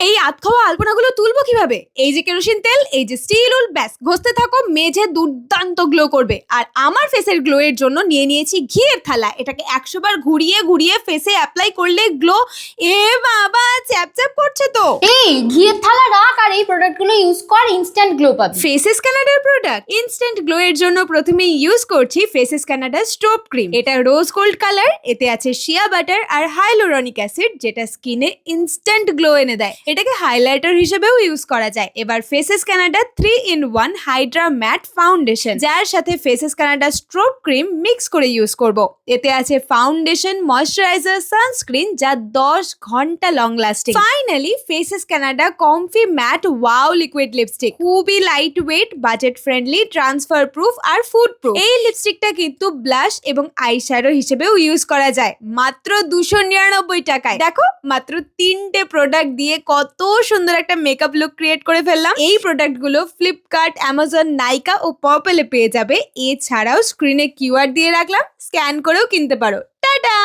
এই আত খাওয়া আলপনাগুলো তুলবো কীভাবে? এই যে কেরোসিন তেল, এই যে স্টিল উল, ব্যাস, ঘষতে থাকো, মেঝে দুর্দান্ত গ্লো করবে। আর আমার ফেসের গ্লো এর জন্য নিয়ে নিয়েছি ঘিয়ের থালা। এটাকে একশো বার ঘুরিয়ে ঘুরিয়ে ফেসে অ্যাপ্লাই করলে গ্লো এ বাবা চ্যাপ চ্যাপ করছে তো। এই ঘিয়ের থালা রাখ আর এই প্রোডাক্টগুলো ইউজ কর ইনস্ট্যান্ট গ্লো পাবি। ফেসেস কানাডার প্রোডাক্ট ইনস্ট্যান্ট গ্লো এর জন্য প্রথমে ইউজ করছি ফেসেস কানাডা স্টোভ ক্রিম এটা রোজ গোল্ড কালার এতে আছে শিয়া বাটার আর হাইলোরনিক অ্যাসিড যেটা স্কিনে ইনস্ট্যান্ট গ্লো এনে দেয়। এটাকে হাইলাইটার হিসেবেও ইউজ করা যায়। এবার Faces Canada three in one hydra matte foundation যার সাথে Faces Canada strobe cream mix করে ইউজ করব। এতে আছে ফাউন্ডেশন ময়শ্চারাইজার সানস্ক্রিন যা দশ ঘণ্টা long lasting finally Faces Canada comfy matte wow liquid lipstick খুবই light weight budget friendly transfer proof আর ফুড প্রুফ এই লিপস্টিকটা কিন্তু ব্লাশ এবং আইশ্যাডো হিসেবেও ইউজ করা যায়। মাত্র দুশো নিরানব্বই টাকায়। দেখো, মাত্র তিনটে প্রোডাক্ট দিয়ে কত সুন্দর একটা মেকআপ লুক ক্রিয়েট করে ফেললাম। এই প্রোডাক্টগুলো ফ্লিপকার্ট অ্যামাজন নাইকা ও পার্পেলে পেয়ে যাবে। এছাড়াও স্ক্রিনে কিউআর দিয়ে রাখলাম। স্ক্যান করেও কিনতে পারো। টাটা!